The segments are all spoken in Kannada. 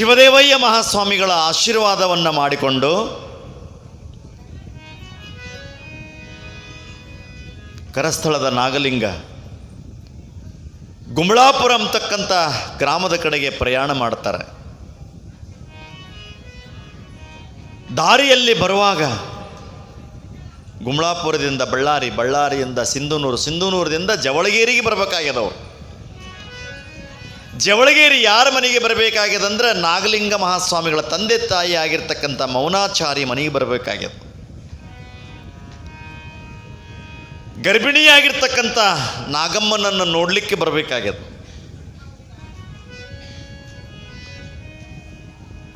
ಶಿವದೇವಯ್ಯ ಮಹಾಸ್ವಾಮಿಗಳ ಆಶೀರ್ವಾದವನ್ನು ಮಾಡಿಕೊಂಡು ಕರಸ್ಥಳದ ನಾಗಲಿಂಗ ಗುಂಬಳಾಪುರ ಅಂತಕ್ಕಂಥ ಗ್ರಾಮದ ಕಡೆಗೆ ಪ್ರಯಾಣ ಮಾಡ್ತಾರೆ. ದಾರಿಯಲ್ಲಿ ಬರುವಾಗ ಗುಂಬಳಾಪುರದಿಂದ ಬಳ್ಳಾರಿ, ಬಳ್ಳಾರಿಯಿಂದ ಸಿಂಧುನೂರು, ಸಿಂಧೂನೂರದಿಂದ ಜವಳಗೇರಿಗೆ ಬರಬೇಕಾಗ್ಯದವ್ರು ಜವಳಗೇರಿ ಯಾರ ಮನೆಗೆ ಬರಬೇಕಾಗ್ಯದಂದ್ರೆ ನಾಗಲಿಂಗ ಮಹಾಸ್ವಾಮಿಗಳ ತಂದೆ ತಾಯಿ ಆಗಿರ್ತಕ್ಕಂಥ ಮೌನಾಚಾರಿ ಮನೆಗೆ ಬರಬೇಕಾಗ್ಯದ. ಗರ್ಭಿಣಿಯಾಗಿರ್ತಕ್ಕಂಥ ನಾಗಮ್ಮನನ್ನು ನೋಡಲಿಕ್ಕೆ ಬರಬೇಕಾಗ್ಯದ.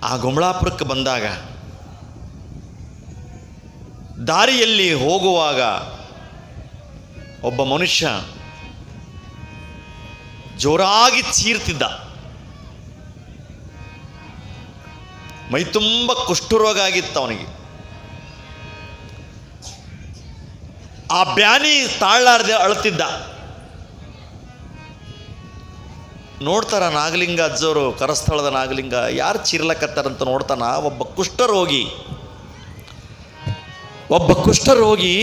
ಆ ಗುಂಬಳಾಪುರಕ್ಕೆ ಬಂದಾಗ ದಾರಿಯಲ್ಲಿ ಹೋಗುವಾಗ ಒಬ್ಬ ಮನುಷ್ಯ ಜೋರಾಗಿ ಚೀರ್ತಿದ್ದ. ಮೈ ತುಂಬ ಕುಷ್ಠರೋಗ ಆಗಿತ್ತು ಅವನಿಗೆ. ಆ ಬ್ಯಾನಿ ತಾಳಲಾರದೆ ಅಳ್ತಿದ್ದ ನೋಡ್ತಾರ ನಾಗಲಿಂಗ ಅಜ್ಜೋರು, ಕರಸ್ಥಳದ ನಾಗಲಿಂಗ, ಯಾರು ಚೀರ್ಲಕತ್ತಾರಂತ ನೋಡ್ತಾನ, ಒಬ್ಬ ಕುಷ್ಠರೋಗಿ. ಒಬ್ಬ ಕುಷ್ಠರೋಗಿ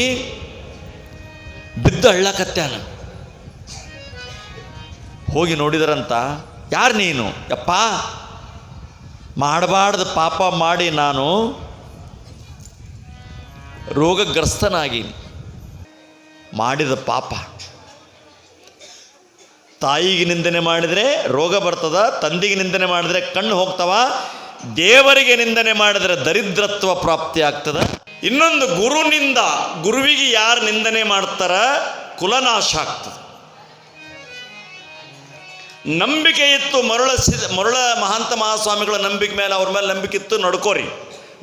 ಬಿದ್ದು ಅಳ್ಳಕತ್ಯಾನ ಹೋಗಿ ನೋಡಿದರಂತ, ಯಾರು ನೀನು? ಯಪ್ಪ, ಮಾಡಬಾರ್ದು ಪಾಪ ಮಾಡಿ ನಾನು ರೋಗಗ್ರಸ್ತನಾಗಿ ಮಾಡಿದ ಪಾಪ. ತಾಯಿಗೆ ನಿಂದನೆ ಮಾಡಿದರೆ ರೋಗ ಬರ್ತದ, ತಂದಿಗೆ ನಿಂದನೆ ಮಾಡಿದರೆ ಕಣ್ಣು ಹೋಗ್ತವ, ದೇವರಿಗೆ ನಿಂದನೆ ಮಾಡಿದರೆ ದರಿದ್ರತ್ವ ಪ್ರಾಪ್ತಿ ಆಗ್ತದ. ಇನ್ನೊಂದು ಗುರುನಿಂದ ಗುರುವಿಗೆ ಯಾರು ನಿಂದನೆ ಮಾಡ್ತಾರ ಕುಲನಾಶ ಆಗ್ತದೆ. ನಂಬಿಕೆ ಇತ್ತು ಮರುಳ ಮರುಳ ಮಹಾಂತ ಮಹಾಸ್ವಾಮಿಗಳ ನಂಬಿಕೆ ಮೇಲೆ ಅವ್ರ ಮೇಲೆ ನಂಬಿಕೆ ಇತ್ತು, ನಡ್ಕೋರಿ.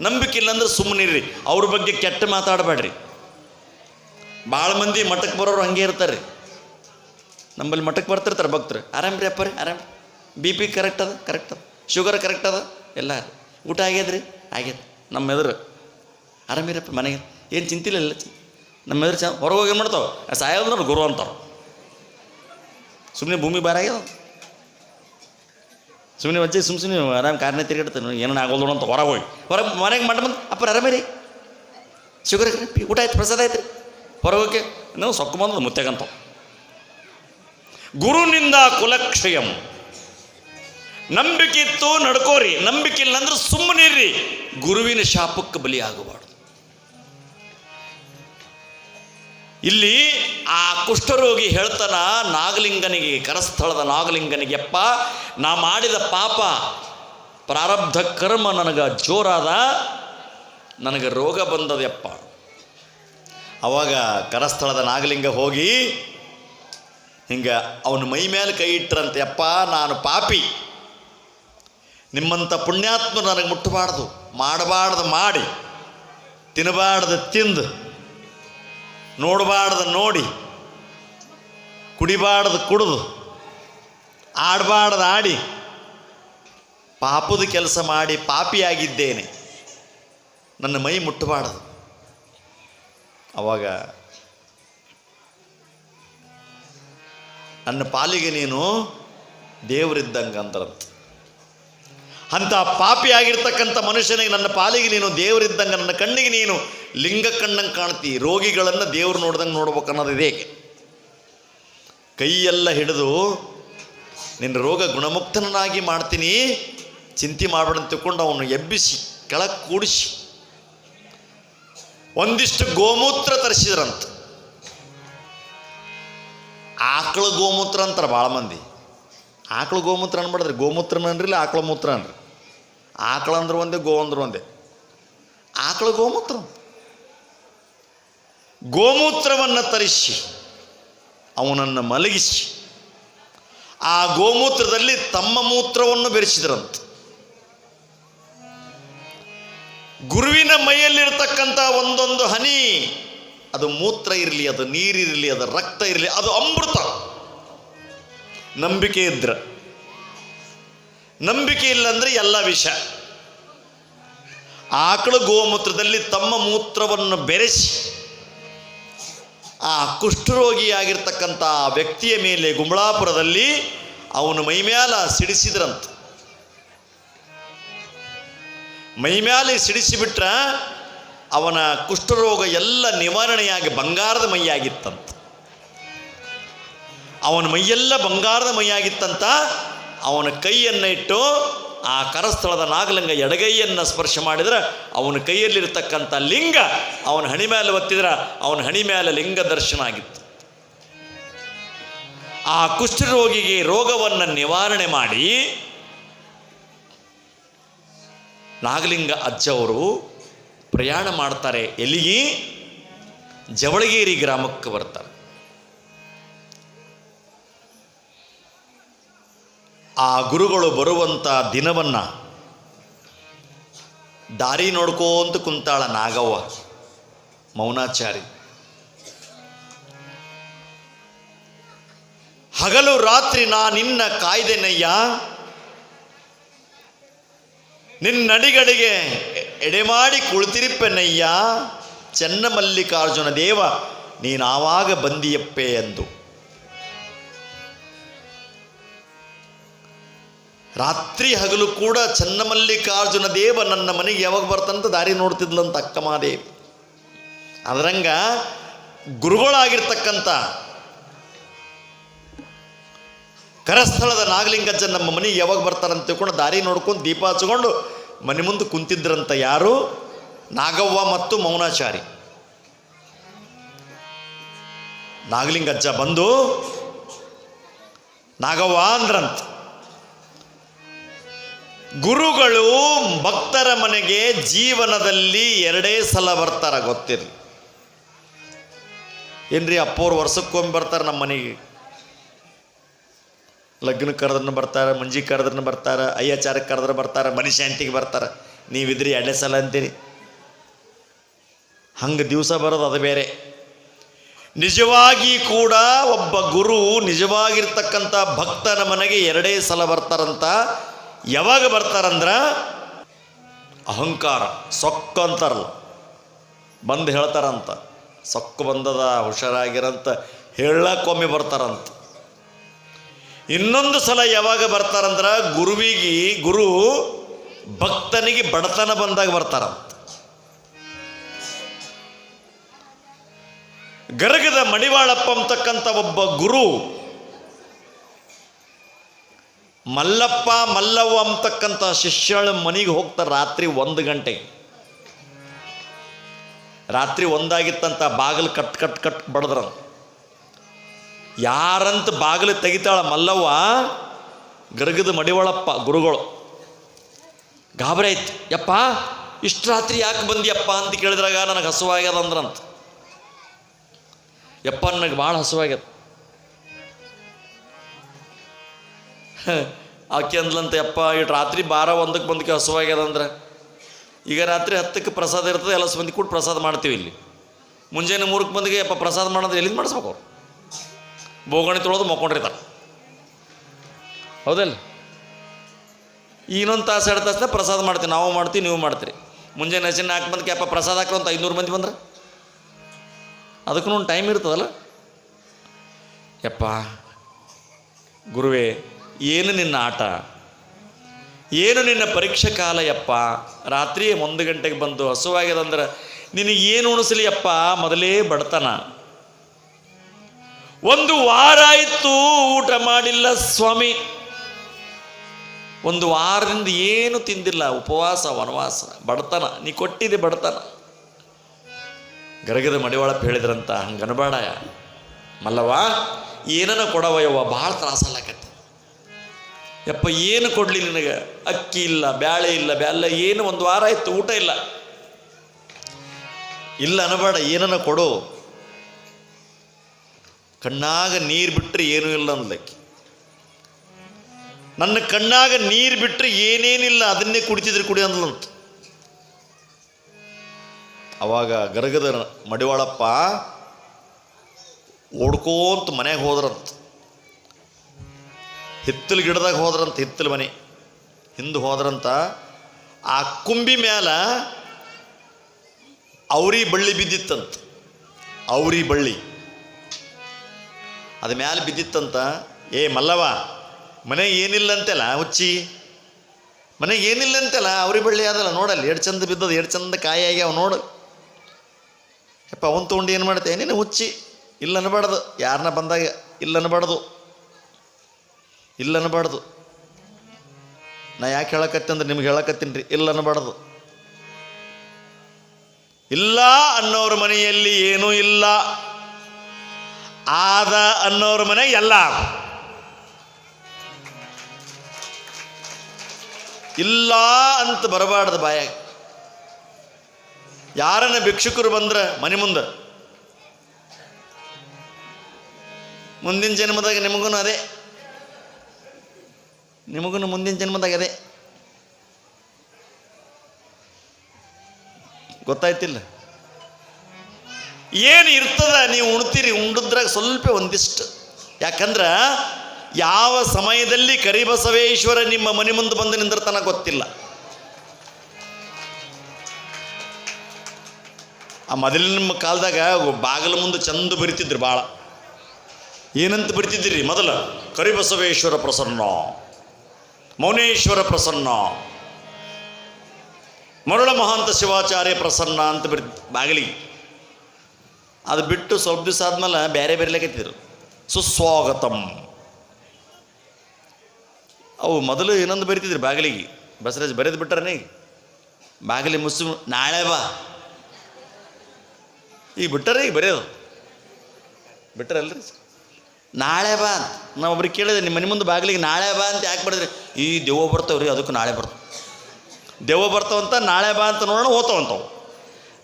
ನಂಬಿಕೆ ಇಲ್ಲಂದ್ರೆ ಸುಮ್ಮನಿರ್ರಿ ಅವ್ರ ಬಗ್ಗೆ ಕೆಟ್ಟ ಮಾತಾಡಬೇಡ್ರಿ. ಭಾಳ ಮಂದಿ ಮಠಕ್ಕೆ ಬರೋರು ಹಂಗೆ ಇರ್ತಾರೆ. ನಮ್ಮಲ್ಲಿ ಮಠಕ್ಕೆ ಬರ್ತಿರ್ತಾರೆ ಭಕ್ತರು. ಆರಾಮ್ ರೀ ಅಪ್ಪ ರೀ? ಆರಾಮ್? ಬಿ ಪಿ ಕರೆಕ್ಟ್ ಅದ? ಕರೆಕ್ಟ್ ಅದ? ಶುಗರ್ ಕರೆಕ್ಟ್ ಅದ? ಎಲ್ಲ ಊಟ ಆಗ್ಯದ್ರಿ ಆಗ್ಯದ. ನಮ್ಮ ಎದುರು. ಆರಾಮಿರಪ್ಪ ಮನೆಗೆ. ಏನು ಚಿಂತಿಲ್ಲ ಇಲ್ಲ ನಮ್ಮ ಎದುರು ಚ ಹೊರಗೆ ಹೋಗಿ ಏನು ಮಾಡ್ತಾವೆ? ಸಾಯೋದ್ರ ಗುರು ಅಂತಾರೆ ಸುಮ್ಮನೆ ಭೂಮಿ ಬಾರಾಗ್ಯದ ಸುಮ್ಮನೆ ವಜ್ಜೆ ಸುಮ್ಮ ಸುಮ್ಮನೆ ಆರಾಮ್ ಕಾರ್ನೇ ತಿರುಗಾಡ್ತಾನೆ ಏನೋ ಆಗೋದು ಅಂತ ಹೊರಗೆ ಹೋಗಿ. ಹೊರಗೆ ಮನೆಗೆ ಮಟ್ಟ ಬಂದು ಅಪ್ಪ ಆರಾಮೇ ಶುಗರ್ ಪಿ ಊಟ ಆಯ್ತು, ಪ್ರಸಾದ ಆಯ್ತು. ಹೊರಗೆ ಹೋಗಿ ನಾವು ಸೊಕ್ಕು ಬಂದು ಮುತ್ತೆಗಂತ ಗುರುನಿಂದ ಕುಲಕ್ಷಯಂ. ನಂಬಿಕೆ ಇತ್ತು, ನಡ್ಕೋರಿ. ನಂಬಿಕೆ ಇಲ್ಲ ಅಂದ್ರೆ ಸುಮ್ಮನಿರ್ರಿ ಗುರುವಿನ ಶಾಪಕ್ಕೆ ಬಲಿಯಾಗಬಾರ್ದು ಇಲ್ಲಿ ಆ ಕುಷ್ಠರೋಗಿ ಹೇಳ್ತಾನ, ನಾಗಲಿಂಗನಿಗೆ, ಕರಸ್ಥಳದ ನಾಗಲಿಂಗನಿಗೆಪ್ಪ ನಾ ಮಾಡಿದ ಪಾಪ, ಪ್ರಾರಬ್ಧ ಕರ್ಮ ನನಗೆ ಜೋರಾದ, ನನಗೆ ರೋಗ ಬಂದದೆಪ್ಪ ಅವಾಗ ಕರಸ್ಥಳದ ನಾಗಲಿಂಗ ಹೋಗಿ, ಹಿಂಗೆ ಅವನ ಮೈ ಮೇಲೆ ಕೈ ಇಟ್ಟರಂತೆ ಅಪ್ಪ, ನಾನು ಪಾಪಿ. ನಿಮ್ಮಂಥ ಪುಣ್ಯಾತ್ಮ ನನಗೆ ಮುಟ್ಟಬಾರ್ದು, ಮಾಡಬಾರ್ದು, ಮಾಡಿ. ತಿನ್ನಬಾರ್ದು, ತಿಂದು. ನೋಡಬಾರ್ದು ನೋಡಿ. ಕುಡಿಬಾರ್ದು ಕುಡಿದು. ಆಡಬಾರ್ದು ಆಡಿ. ಪಾಪದ ಕೆಲಸ ಮಾಡಿ ಪಾಪಿಯಾಗಿದ್ದೇನೆ. ನನ್ನ ಮೈ ಮುಟ್ಟಬಾರ್ದು. ಅವಾಗ ನನ್ನ ಪಾಲಿಗೆ ನೀನು ದೇವರಿದ್ದಂಗೆ ಅಂತಾರಂತ ಅಂಥ ಪಾಪಿ ಆಗಿರ್ತಕ್ಕಂಥ ಮನುಷ್ಯನಿಗೆ ನನ್ನ ಪಾಲಿಗೆ ನೀನು ದೇವರಿದ್ದಂಗೆ ನನ್ನ ಕಣ್ಣಿಗೆ ನೀನು ಲಿಂಗ ಕಣ್ಣಂಗೆ ಕಾಣ್ತಿ. ರೋಗಿಗಳನ್ನು ದೇವ್ರು ನೋಡ್ದಂಗೆ ನೋಡ್ಬೇಕು ಅನ್ನೋದು ಇದೆ ಕೈಯೆಲ್ಲ ಹಿಡಿದು ನಿನ್ನ ರೋಗ ಗುಣಮುಕ್ತನಾಗಿ ಮಾಡ್ತೀನಿ, ಚಿಂತೆ ಮಾಡಬೇಡ ಅಂತ ತಿಳ್ಕೊಂಡು ಅವನು ಎಬ್ಬಿಸಿ, ಕೆಳಗೆ ಕೂಡಿಸಿ, ಒಂದಿಷ್ಟು ಗೋಮೂತ್ರ ತರಿಸಿದ್ರಂತ. ಆಕಳ ಗೋಮೂತ್ರ ಅಂತಾರೆ ಭಾಳ ಮಂದಿ. ಆಕಳು ಗೋಮೂತ್ರ ಅನ್ಬಾರ್ದ್ರಿ ಗೋಮೂತ್ರನ ಅನ್ರಿ ಆಕಳ ಮೂತ್ರ ಅನ್ರಿ ಆಕಳ ಅಂದ್ರೆ ಒಂದೇ, ಗೋ ಅಂದ್ರೆ ಒಂದೇ. ಆಕಳ ಗೋಮೂತ್ರ. ಗೋಮೂತ್ರವನ್ನು ತರಿಸಿ, ಅವನನ್ನು ಮಲಗಿಸಿ. ಆ ಗೋಮೂತ್ರದಲ್ಲಿ ತಮ್ಮ ಮೂತ್ರವನ್ನು ಬೆರೆಸಿದ್ರಂತ. ಗುರುವಿನ ಮೈಯಲ್ಲಿರ್ತಕ್ಕಂಥ ಒಂದೊಂದು ಹನಿ, ಅದು ಮೂತ್ರ ಇರಲಿ, ಅದು ನೀರಿರಲಿ, ಅದು ರಕ್ತ ಇರಲಿ, ಅದು ಅಮೃತ. ನಂಬಿಕೆ ಇದ್ರ. ನಂಬಿಕೆ ಇಲ್ಲಂದ್ರೆ ಎಲ್ಲ ವಿಷ. ಆಕಳ ಗೋಮೂತ್ರದಲ್ಲಿ ತಮ್ಮ ಮೂತ್ರವನ್ನು ಬೆರೆಸಿ, ಆ ಕುಷ್ಠರೋಗಿಯಾಗಿರ್ತಕ್ಕಂಥ ವ್ಯಕ್ತಿಯ ಮೇಲೆ ಗುಂಬಳಾಪುರದಲ್ಲಿ ಅವನು ಮೈಮ್ಯಾಲ ಸಿಡಿಸಿದ್ರಂತ. ಮೈಮ್ಯಾಲೆ ಸಿಡಿಸಿಬಿಟ್ರ ಅವನ ಕುಷ್ಠರೋಗ ಎಲ್ಲ ನಿವಾರಣೆಯಾಗಿ ಬಂಗಾರದ ಮೈಯಾಗಿತ್ತಂತ. ಅವನ ಮೈಯೆಲ್ಲ ಬಂಗಾರದ ಮೈಯಾಗಿತ್ತಂತ ಅವನ ಕೈಯನ್ನು ಇಟ್ಟು ಆ ಕರಸ್ಥಳದ ನಾಗಲಿಂಗ ಎಡಗೈಯನ್ನು ಸ್ಪರ್ಶ ಮಾಡಿದರೆ ಅವನ ಕೈಯಲ್ಲಿರ್ತಕ್ಕಂಥ ಲಿಂಗ ಅವನ ಹಣಿ ಮೇಲೆ ಒತ್ತಿದ್ರೆ ಅವನ ಹಣಿ ಮೇಲೆ ಲಿಂಗ ದರ್ಶನ ಆಗಿತ್ತು. ಆ ಕುಷ್ಠರೋಗಿಗೆ ರೋಗವನ್ನು ನಿವಾರಣೆ ಮಾಡಿ ನಾಗಲಿಂಗ ಅಜ್ಜವರು ಪ್ರಯಾಣ ಮಾಡ್ತಾರೆ ಎಲ್ಲಿಗೆ? ಜವಳಗೇರಿ ಗ್ರಾಮಕ್ಕೆ ಬರ್ತಾರೆ. ಆ ಗುರುಗಳು ಬರುವಂಥ ದಿನವನ್ನು ದಾರಿ ನೋಡ್ಕೋಂತ ಕುಂತಾಳ ನಾಗವ್ವ, ಮೌನಾಚಾರಿ. ಹಗಲು ರಾತ್ರಿ ನಾ ನಿನ್ನ ಕಾಯ್ದೆನಯ್ಯ ನಿನ್ನಡಿಗಡಿಗೆ ಎಡೆಮಾಡಿ ಕುಳಿತಿರಿಪ್ಪೆನಯ್ಯ, ಚೆನ್ನಮಲ್ಲಿಕಾರ್ಜುನ ದೇವ ನೀನಾವಾಗ ಬಂದಿಯಪ್ಪೆ ಎಂದು. ರಾತ್ರಿ ಹಗಲು ಕೂಡ ಚನ್ನಮಲ್ಲಿಕಾರ್ಜುನ ದೇವ ನನ್ನ ಮನೆಗೆ ಯಾವಾಗ ಬರ್ತಂತ ದಾರಿ ನೋಡ್ತಿದ್ಲಂತ ಅಕ್ಕಮಾದೇವಿ ಅದರಂಗ ಗುರುಗಳಾಗಿರ್ತಕ್ಕಂಥ ಕರಸ್ಥಳದ ನಾಗಲಿಂಗಜ್ಜ ನಮ್ಮ ಮನೆಗೆ ಯಾವಾಗ ಬರ್ತಾರಂತ ತಿಳ್ಕೊಂಡು ದಾರಿ ನೋಡ್ಕೊಂಡು ದೀಪ ಹಚ್ಕೊಂಡು ಮನೆ ಮುಂದೆ ಕುಂತಿದ್ರಂತ ಯಾರು? ನಾಗವ್ವ ಮತ್ತು ಮೌನಾಚಾರಿ. ನಾಗಲಿಂಗಜ್ಜ ಬಂದು, ನಾಗವ್ವ ಅಂದ್ರಂತ. ಗುರುಗಳು ಭಕ್ತರ ಮನೆಗೆ ಜೀವನದಲ್ಲಿ ಎರಡೇ ಸಲ ಬರ್ತಾರ, ಗೊತ್ತಿರಲಿ. ಏನ್ರಿ, ಅಪ್ಪೋರು ವರ್ಷಕ್ಕೊಮ್ಮೆ ಬರ್ತಾರೆ ನಮ್ಮ ಮನೆಗೆ. ಲಗ್ನ ಕರೆದ್ರನ್ನ ಬರ್ತಾರೆ, ಮುಂಜಿ ಕರೆದ್ರನ್ನ ಬರ್ತಾರೆ, ಅಯ್ಯಾಚಾರಕ್ಕೆ ಕರೆದ್ರೆ ಬರ್ತಾರೆ, ಮನೆ ಶಾಂತಿಗೆ ಬರ್ತಾರೆ. ನೀವಿದ್ರಿ ಎರಡೇ ಸಲ ಅಂತೀರಿ. ಹಂಗೆ ದಿವಸ ಬರೋದು ಅದು ಬೇರೆ. ನಿಜವಾಗಿ ಕೂಡ ಒಬ್ಬ ಗುರು ನಿಜವಾಗಿರ್ತಕ್ಕಂಥ ಭಕ್ತನ ಮನೆಗೆ ಎರಡೇ ಸಲ ಬರ್ತಾರಂತ ಯಾವಾಗ ಬರ್ತಾರಂದ್ರ? ಅಹಂಕಾರ, ಸೊಕ್ಕು ಅಂತಾರಲ್ಲ. ಬಂದು ಹೇಳ್ತಾರಂತ. ಸೊಕ್ಕು ಬಂದದ, ಹುಷಾರಾಗಿರಂತ, ಹೇಳಕ್ಕೊಮ್ಮೆ ಬರ್ತಾರಂತ. ಇನ್ನೊಂದು ಸಲ ಯಾವಾಗ ಬರ್ತಾರಂದ್ರ, ಗುರುವಿಗೆ, ಗುರು ಭಕ್ತನಿಗೆ ಬಡತನ ಬಂದಾಗ ಬರ್ತಾರಂತ. ಗರಗದ ಮಣಿವಾಳಪ್ಪ ಅಂತಕ್ಕಂಥ ಒಬ್ಬ ಗುರು ಮಲ್ಲಪ್ಪ ಮಲ್ಲವ್ವ ಅಂತಕ್ಕಂಥ ಶಿಷ್ಯಳ ಮನೆಗೆ ಹೋಗ್ತಾರೆ ರಾತ್ರಿ ಒಂದು ಗಂಟೆ. ರಾತ್ರಿ ಒಂದಾಗಿತ್ತಂತ ಬಾಗಿಲು ಕಟ್ ಕಟ್ ಕಟ್ ಬಡದ್ರ ಯಾರಂತ ಬಾಗಿಲು ತೆಗಿತಾಳ ಮಲ್ಲವ್ವ? ಗರಗದ ಮಡಿವಳಪ್ಪ, ಗುರುಗಳು. ಗಾಬರಿ ಆಯ್ತು. ಯಪ್ಪ, ಇಷ್ಟು ರಾತ್ರಿ ಯಾಕೆ ಬಂದಿಯಪ್ಪ ಅಂತ ಕೇಳಿದ್ರಾಗ ನನಗೆ ಹಸುವಾಗ್ಯದ ಅಂದ್ರಂತ ಯಪ್ಪ, ನನಗೆ ಭಾಳ ಹಸುವಾಗ್ಯದ. ಆಕೆ ಅಂದ್ಲಂತ, ಯಪ್ಪ ಇಟ್ಟು ರಾತ್ರಿ ಬಾರ ಒಂದಕ್ಕೆ ಬಂದಕ್ಕೆ ಹಸುವಾಗ್ಯದಂದ್ರೆ ಈಗ ರಾತ್ರಿ ಹತ್ತಕ್ಕೆ ಪ್ರಸಾದ ಇರ್ತದೆ, ಎಲ್ಲ ಮಂದಿ ಕೂಡ ಪ್ರಸಾದ ಮಾಡ್ತೀವಿ ಇಲ್ಲಿ. ಮುಂಜಾನೆ ಮೂರಕ್ಕೆ ಬಂದಿಗೆ, ಯಪ್ಪ, ಪ್ರಸಾದ ಮಾಡೋದು ಎಲ್ಲಿಂದ ಮಾಡಿಸ್ಬೇಕು ಅವ್ರು? ಬೋಗಣಿ ತೊಳೋದು ಮಕ್ಕೊಂಡಿರ್ತಾರೆ. ಹೌದಲ್ಲ? ಇನ್ನೊಂದು ತಾಸು, ಎರಡು ತಾಸನ್ನ ಪ್ರಸಾದ ಮಾಡ್ತೀವಿ. ನಾವು ಮಾಡ್ತೀವಿ, ನೀವು ಮಾಡ್ತೀರಿ. ಮುಂಜಾನೆ ಹಸಿನ ನಾಲ್ಕು ಮಂದಿಗೆ, ಯಪ್ಪ, ಪ್ರಸಾದ ಹಾಕ್ರು ಅಂತ ಐನೂರು ಮಂದಿ ಬಂದ್ರೆ? ಅದಕ್ಕೂ ಒಂದು ಟೈಮ್ ಇರ್ತದಲ್ಲ? ಯಪ್ಪ, ಗುರುವೇ ಏನು ನಿನ್ನ ಆಟ? ಏನು ನಿನ್ನ ಪರೀಕ್ಷೆ ಕಾಲ ಯಪ್ಪ? ರಾತ್ರಿ ಒಂದು ಗಂಟೆಗೆ ಬಂದು ಹಸುವಾಗ್ಯದಂದ್ರೆ ನಿನಗೆ ಏನು ಉಣಿಸ್ಲಿ ಅಪ್ಪ ಮೊದಲೇ ಬಡತನ. ಒಂದು ವಾರ ಆಯಿತು ಊಟ ಮಾಡಿಲ್ಲ ಸ್ವಾಮಿ. ಒಂದು ವಾರದಿಂದ ಏನು ತಿಂದಿಲ್ಲ, ಉಪವಾಸ, ವನವಾಸ, ಬಡತನ. ನೀ ಕೊಟ್ಟಿದೆ ಬಡತನ. ಗರಗದ ಮಡಿವಾಳಪ್ಪ ಹೇಳಿದ್ರಂತ ಹಂಗೆ ಮಲ್ಲವ್ವ, ಏನನ ಕೊಡವಯ್ಯವ್ವ ಭಾಳ ತ್ರಾಸಲ್ಲಕತ್ತೆ ಯಪ್ಪ, ಏನು ಕೊಡಲಿ ನಿನಗೆ? ಅಕ್ಕಿ ಇಲ್ಲ, ಬ್ಯಾಳೆ ಇಲ್ಲ ಬ್ಯಾಲ್ಲ ಏನು ಒಂದು ವಾರ ಆಯ್ತು, ಊಟ ಇಲ್ಲ. ಇಲ್ಲ ಅನಬೇಡ ಏನನ ಕೊಡು. ಕಣ್ಣಾಗ ನೀರು ಬಿಟ್ಟರೆ ಏನೂ ಇಲ್ಲ ಅಂದ್ಲಕ್ಕಿ. ನನ್ನ ಕಣ್ಣಾಗ ನೀರು ಬಿಟ್ಟರೆ ಏನೇನಿಲ್ಲ ಅದನ್ನೇ ಕುಡಿತಿದ್ರೆ ಕುಡಿ ಅಂದ್ಲಂತ. ಅವಾಗ ಗರಗದ ಮಡಿವಾಳಪ್ಪ ಓಡ್ಕೋಂತ ಮನೆಗೆ ಹೋದ್ರಂತ. ಹಿತ್ತಲು ಗಿಡದಾಗ ಹೋದ್ರಂತ ಹಿತ್ತಲು ಮನೆ, ಹಿಂದೆ ಹೋದ್ರಂತ ಆ ಕುಂಬಿ ಮ್ಯಾಲ ಅವ್ರಿ ಬಳ್ಳಿ ಬಿದ್ದಿತ್ತಂತ, ಅವ್ರಿ ಬಳ್ಳಿ. ಅದ ಮ್ಯಾಲೆ ಬಿದ್ದಿತ್ತಂತ, ಏ ಮಲ್ಲವ ಮನೆ ಏನಿಲ್ಲ ಅಂತೆಲ್ಲ ಹುಚ್ಚಿ? ಮನೆ ಏನಿಲ್ಲ ಅಂತೆಲ್ಲ ಅವ್ರಿ ಬಳ್ಳಿ ಅದಲ್ಲ ನೋಡಲ್ಲ ಎರಡು ಚಂದ ಬಿದ್ದದ ಎರಡು ಚಂದ ಕಾಯಿ ಆಗ್ಯಾವ ನೋಡು. ಯಪ್ಪ, ಅವನು ತೊಗೊಂಡು ಏನು ಮಾಡ್ತೆ? ನೀನು ಹುಚ್ಚಿ ಇಲ್ಲ ಅನ್ಬಾರ್ದು ಯಾರನ್ನ ಬಂದಾಗ ಇಲ್ಲ ಅನ್ಬಾರ್ದು ಇಲ್ಲ ಅನ್ನಬಾರ್ದು. ನಾ ಯಾಕೆ ಹೇಳಕತ್ತೆ ಅಂದ್ರೆ ನಿಮ್ಗೆ ಹೇಳಕತ್ತೀನಿ ರೀ, ಇಲ್ಲ ಇಲ್ಲ ಅನ್ನೋರ ಮನೆಯಲ್ಲಿ ಏನೂ ಇಲ್ಲ. ಆದ ಅನ್ನೋರ ಮನೆ ಎಲ್ಲ. ಇಲ್ಲ ಅಂತ ಬರಬಾರ್ದು ಬಾಯಾಗ. ಯಾರನ್ನ ಭಿಕ್ಷುಕರು ಬಂದ್ರೆ ಮನೆ ಮುಂದೆ. ಮುಂದಿನ ಜನ್ಮದಾಗ ನಿಮಗೂ ಅದೇ. ನಿಮಗೂ ಮುಂದಿನ ಜನ್ಮದಾಗ ಅದೇ ಗೊತ್ತಾಯ್ತಿಲ್ಲ? ಏನು ಇರ್ತದ ನೀವು ಉಣ್ತೀರಿ? ಉಂಡದ್ರಾಗ ಸ್ವಲ್ಪ ಒಂದಿಷ್ಟು. ಯಾಕಂದ್ರೆ ಯಾವ ಸಮಯದಲ್ಲಿ ಕರಿಬಸವೇಶ್ವರ ನಿಮ್ಮ ಮನೆ ಮುಂದೆ ಬಂದು ನಿಂದಿರ್ತಾನ ಗೊತ್ತಿಲ್ಲ. ಆ ಮೊದಲಿನ ಕಾಲದಾಗ ಬಾಗಿಲ ಮುಂದೆ ಚಂದ ಬರಿತಿದ್ರು ಭಾಳ ಏನಂತ ಬರಿತಿದ್ದಿರಿ? ಮೊದಲು ಕರಿಬಸವೇಶ್ವರ ಪ್ರಸನ್ನ. ಮೌನೇಶ್ವರ ಪ್ರಸನ್ನ. ಮರುಳ ಮಹಾಂತ ಶಿವಾಚಾರ್ಯ ಪ್ರಸನ್ನ ಅಂತ ಬರಿ ಬಾಗಿಲಿಗೆ ಅದು ಬಿಟ್ಟು ಸ್ವಲ್ಪ ದಿವಸ ಆದ್ಮೇಲೆ ಬೇರೆ ಬೇರೆಲೆಕತ್ತಿದ್ರು ಸುಸ್ವಾಗತಂ. ಅವು ಮೊದಲು ಇನ್ನೊಂದು ಬರಿತಿದ್ರು ಬಾಗಿಲಿಗೆ. ಬಸರಾಜ್ ಬರೆದು ಬಿಟ್ರನೇ ಬಾಗಿಲಿ ಮುಸ್ಸು ನಾಳೆ ಬಾ. ಈಗ ಬಿಟ್ಟರೆ ಈಗ ಬರೆಯೋದು. ಬಿಟ್ಟರಲ್ರಿ ನಾಳೆ ಬಾ ಅಂತ. ನಾವು ಒಬ್ರಿಗೆ ಕೇಳಿದೆ ನಿಮ್ಮ ಮನೆ ಮುಂದೆ ಬಾಗಿಲಿಗೆ ನಾಳೆ ಬಾ ಅಂತ ಯಾಕೆ ಬರೆದ್ರಿ ಈ ದೆವ್ವ ಬರ್ತವ್ರಿ, ಅದಕ್ಕೆ ನಾಳೆ ಬರ್ತಾವೆ. ದೆವ್ವ ಬರ್ತಾವಂತ, ನಾಳೆ ಬಾ ಅಂತ ನೋಡೋಣ ಓದ್ತಾವಂತವು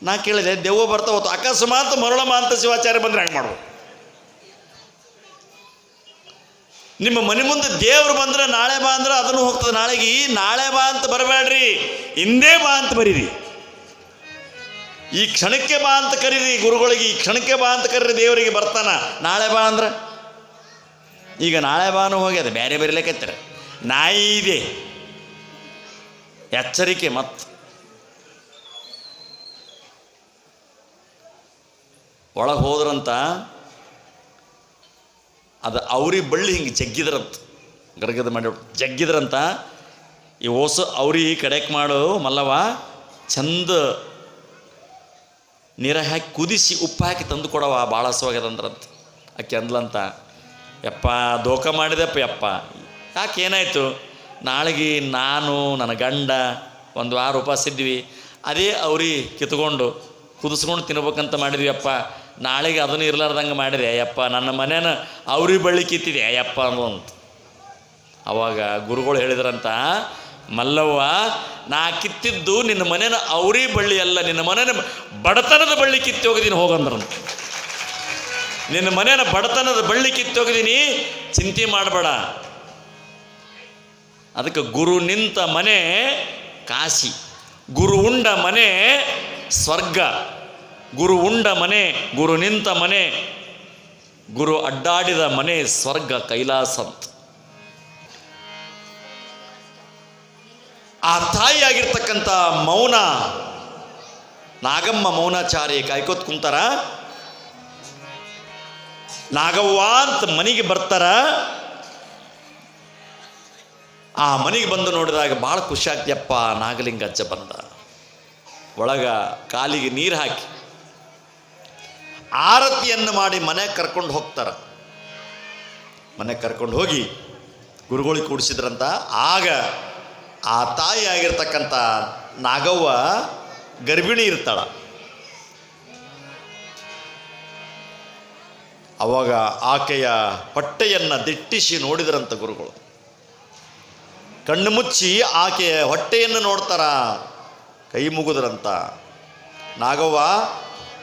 ನಾ ಕೇಳಿದೆ, ದೆವ್ವ ಬರ್ತಾವ ಹೋತು ಅಕಸ್ಮಾತ್ ಮರುಳಮ ಅಂತ ಶಿವಾಚಾರ್ಯ ಬಂದ್ರೆ ಹೆಂಗೆ ಮಾಡುವ ನಿಮ್ಮ ಮನೆ ಮುಂದೆ ದೇವ್ರು ಬಂದ್ರೆ ನಾಳೆ ಬಾ ಅಂದ್ರೆ ಅದನ್ನು ಹೋಗ್ತದೆ. ನಾಳೆಗೆ ಈ ನಾಳೆ ಬಾ ಅಂತ ಬರಬೇಡ್ರಿ. ಹಿಂದೆ ಬಾ ಅಂತ ಬರೀರಿ. ಈ ಕ್ಷಣಕ್ಕೆ ಬಾ ಅಂತ ಕರೀರಿ ಗುರುಗಳಿಗೆ. ಈ ಕ್ಷಣಕ್ಕೆ ಬಾ ಅಂತ ಕರೀರಿ ದೇವರಿಗೆ ಬರ್ತಾನ. ನಾಳೆ ಬಾ ಅಂದ್ರೆ? ಈಗ ನಾಳೆ ಬಾನು ಹೋಗ್ಯದ ಬೇರೆ ಬೇರೆ ಲೆಕ್ಕತ್ತರ ನಾಯಿ ಇದೆ. ಎಚ್ಚರಿಕೆ ಮತ್ತು ಒಳಗೆ ಹೋದ್ರಂತ ಅದು ಅವ್ರಿ ಬಳ್ಳಿ ಹಿಂಗೆ ಜಗ್ಗಿದ್ರಂತ. ಗರ್ಗದ ಮಾಡಿ ಜಗ್ಗಿದ್ರಂತ. ಈ ಓಸು ಅವ್ರಿ ಕಡೆಕ್ ಮಾಡು ಮಲ್ಲವ ಚಂದ ನೀರ ಹಾಕಿ ಕುದಿಸಿ ಉಪ್ಪು ಹಾಕಿ ತಂದು ಕೊಡವ ಭಾಳ ಹಸುವಾಗ್ಯದಂದ್ರಂತ. ಆಕೆ ಅಂದ್ಲಂತ ಯಪ್ಪ, ದೋಖ ಮಾಡಿದೆಪ್ಪ, ಯಪ್ಪ. ಯಾಕೆ ಏನಾಯಿತು? ನಾಳೆಗೆ ನಾನು, ನನ್ನ ಗಂಡ, ಒಂದು ವಾರ ಉಪವಾಸ ಇದ್ವಿ. ಅದೇ ಅವ್ರಿ ಕಿತ್ಕೊಂಡು ಕುದಿಸ್ಕೊಂಡು ತಿನ್ಬೇಕಂತ ಮಾಡಿದ್ವಿ ಅಪ್ಪ ನಾಳೆಗೆ ಅದನ್ನು ಇರ್ಲಾರ್ದಂಗೆ ಮಾಡಿದೆ ಅಯ್ಯಪ್ಪ ನನ್ನ ಮನೇನ ಅವ್ರಿ ಬಳ್ಳಿ ಕಿತ್ತಿದೆ ಅಯ್ಯಪ್ಪ ಅಂತ. ಅವಾಗ ಗುರುಗಳು ಹೇಳಿದ್ರಂತ, ಮಲ್ಲವ್ವ, ನಾ ಕಿತ್ತಿದ್ದು ನಿನ್ನ ಮನೇನ ಅವ್ರಿ ಬಳ್ಳಿ ಅಲ್ಲ, ನಿನ್ನ ಮನೇನ ಬಡತನದ ಬಳ್ಳಿ ಕಿತ್ತಿ ಹೋಗಿದ್ದೀನಿ ಹೋಗಂದ್ರಂತ ನಿನ್ನ ಮನೇನ ಬಡತನದ ಬಳ್ಳಿ ಕಿತ್ತೋಗಿದ್ದೀನಿ ಚಿಂತೆ ಮಾಡಬೇಡ. ಅದಕ್ಕೆ ಗುರು ನಿಂತ ಮನೆ ಕಾಶಿ, ಗುರು ಉಂಡ ಮನೆ ಸ್ವರ್ಗ, ಗುರು ಉಂಡ ಮನೆ, ಗುರು ನಿಂತ ಮನೆ, ಗುರು ಅಡ್ಡಾಡಿದ ಮನೆ ಸ್ವರ್ಗ ಕೈಲಾಸ ಆ ತಾಯಿಯಾಗಿರ್ತಕ್ಕಂಥ ಮೌನ, ನಾಗಮ್ಮ ಮೌನಾಚಾರ್ಯ ಕಾಯ್ಕೋತ್ ಕುಂತಾರ. ನಾಗವ್ವ ಅಂತ ಮನೆಗೆ ಬರ್ತಾರ. ಆ ಮನೆಗೆ ಬಂದು ನೋಡಿದಾಗ ಭಾಳ ಖುಷಿ ನಾಗಲಿಂಗ ಅಜ್ಜ ಬಂದ. ಒಳಗ ಕಾಲಿಗೆ ನೀರು ಹಾಕಿ. ಆರತಿಯನ್ನು ಮಾಡಿ ಮನೆಗೆ ಕರ್ಕೊಂಡು ಹೋಗ್ತಾರ. ಮನೆಗೆ ಕರ್ಕೊಂಡು ಹೋಗಿ ಗುರುಗಳಿಗೆ ಕೂಡಿಸಿದ್ರಂತ. ಆಗ ಆ ತಾಯಿ ಆಗಿರ್ತಕ್ಕಂಥ ನಾಗವ್ವ ಗರ್ಭಿಣಿ ಇರ್ತಾಳ. ಅವಾಗ ಆಕೆಯ ಹೊಟ್ಟೆಯನ್ನು ದಿಟ್ಟಿಸಿ ನೋಡಿದ್ರಂತ ಗುರುಗಳು. ಕಣ್ಣು ಮುಚ್ಚಿ ಆಕೆಯ ಹೊಟ್ಟೆಯನ್ನು ನೋಡ್ತಾರ. ಕೈ ಮುಗಿದ್ರಂತ. ನಾಗವ್ವ,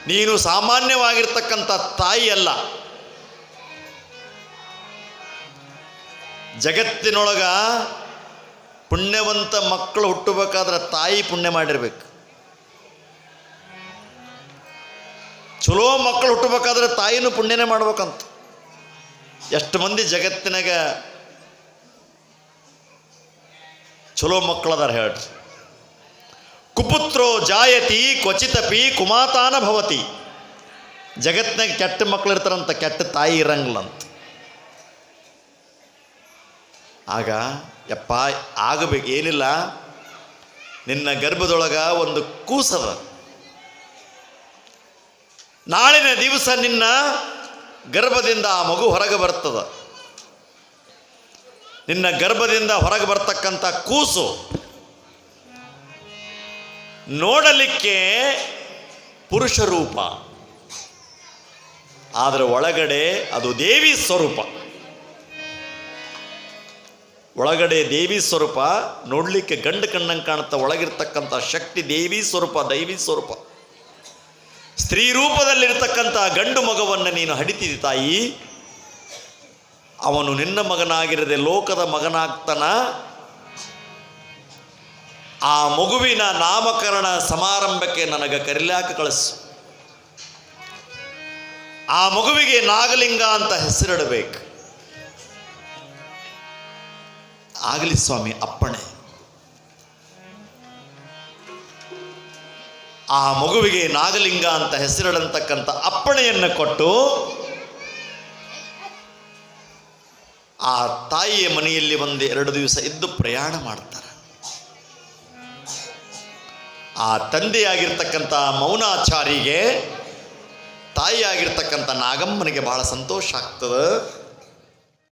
ನೀನು ಸಾಮಾನ್ಯವಾಗಿರ್ತಕ್ಕಂಥ ತಾಯಿ ಅಲ್ಲ. ಜಗತ್ತಿನೊಳಗ ಪುಣ್ಯವಂತ ಮಕ್ಕಳು ಹುಟ್ಟಬೇಕಾದ್ರೆ ತಾಯಿ ಪುಣ್ಯ ಮಾಡಿರ್ಬೇಕು. ಚಲೋ ಮಕ್ಕಳು ಹುಟ್ಟಬೇಕಾದ್ರೆ ತಾಯಿನೂ ಪುಣ್ಯನೇ ಮಾಡ್ಬೇಕಂತ. ಎಷ್ಟು ಮಂದಿ ಜಗತ್ತಿನಾಗ ಚಲೋ ಮಕ್ಕಳದಾರ ಹೇಳ್ರಿ. ಕುಪುತ್ರೋ ಜಾಯತಿ ಕ್ವಚಿತಪಿ ಕುಮಾತಾನ ಭವತಿ. ಜಗತ್ತಿನಾಗ ಕೆಟ್ಟ ಮಕ್ಕಳು ಇರ್ತಾರಂತ, ಕೆಟ್ಟ ತಾಯಿ ಇರಂಗಿಲ್ಲ ಅಂತ ಆಗ, ಯಪ್ಪ, ಆಗಬೇಕು ಏನಿಲ್ಲ. ನಿನ್ನ ಗರ್ಭದೊಳಗ ಒಂದು ಕೂಸದ. ನಾಳಿನ ದಿವಸ ನಿನ್ನ ಗರ್ಭದಿಂದ ಆ ಮಗು ಹೊರಗೆ ಬರ್ತದ. ನಿನ್ನ ಗರ್ಭದಿಂದ ಹೊರಗೆ ಬರ್ತಕ್ಕಂಥ ಕೂಸು ನೋಡಲಿಕ್ಕೆ ಪುರುಷ ರೂಪ, ಆದರೆ ಒಳಗಡೆ ಅದು ದೇವಿ ಸ್ವರೂಪ. ಒಳಗಡೆ ದೇವಿ ಸ್ವರೂಪ, ನೋಡಲಿಕ್ಕೆ ಗಂಡು ಕಣ್ಣಂಗೆ ಕಾಣುತ್ತಾ ಒಳಗಿರ್ತಕ್ಕಂಥ ಶಕ್ತಿ ದೇವಿ ಸ್ವರೂಪ, ದೈವಿ ಸ್ವರೂಪ. ಸ್ತ್ರೀ ರೂಪದಲ್ಲಿರ್ತಕ್ಕಂಥ ಗಂಡು ಮಗವನ್ನು ನೀನು ಹಡಿತಿದ್ದಿ ತಾಯಿ. ಅವನು ನಿನ್ನ ಮಗನಾಗಿರದೆ ಲೋಕದ ಮಗನಾಗ್ತಾನ. ಆ ಮಗುವಿನ ನಾಮಕರಣ ಸಮಾರಂಭಕ್ಕೆ ನನಗೆ ಕರಿಲಾಕ ಕಳಿಸು. ಆ ಮಗುವಿಗೆ ನಾಗಲಿಂಗ ಅಂತ ಹೆಸರಿಡಬೇಕು. ಆಗಲಿ ಸ್ವಾಮಿ, ಅಪ್ಪಣೆ. ಆ ಮಗುವಿಗೆ ನಾಗಲಿಂಗ ಅಂತ ಹೆಸರಿಡಂತಕ್ಕಂಥ ಅಪ್ಪಣೆಯನ್ನು ಕೊಟ್ಟು ಆ ತಾಯಿಯ ಮನೆಯಲ್ಲಿ ಒಂದು ಎರಡು ದಿವಸ ಇದ್ದು ಪ್ರಯಾಣ ಮಾಡ್ತಾರೆ. ಆ ತಂದೆಯಾಗಿರ್ತಕ್ಕಂಥ ಮೌನಾಚಾರಿಗೆ ತಾಯಿಯಾಗಿರ್ತಕ್ಕಂಥ ನಾಗಮ್ಮನಿಗೆ ಬಹಳ ಸಂತೋಷ ಆಗ್ತದೆ.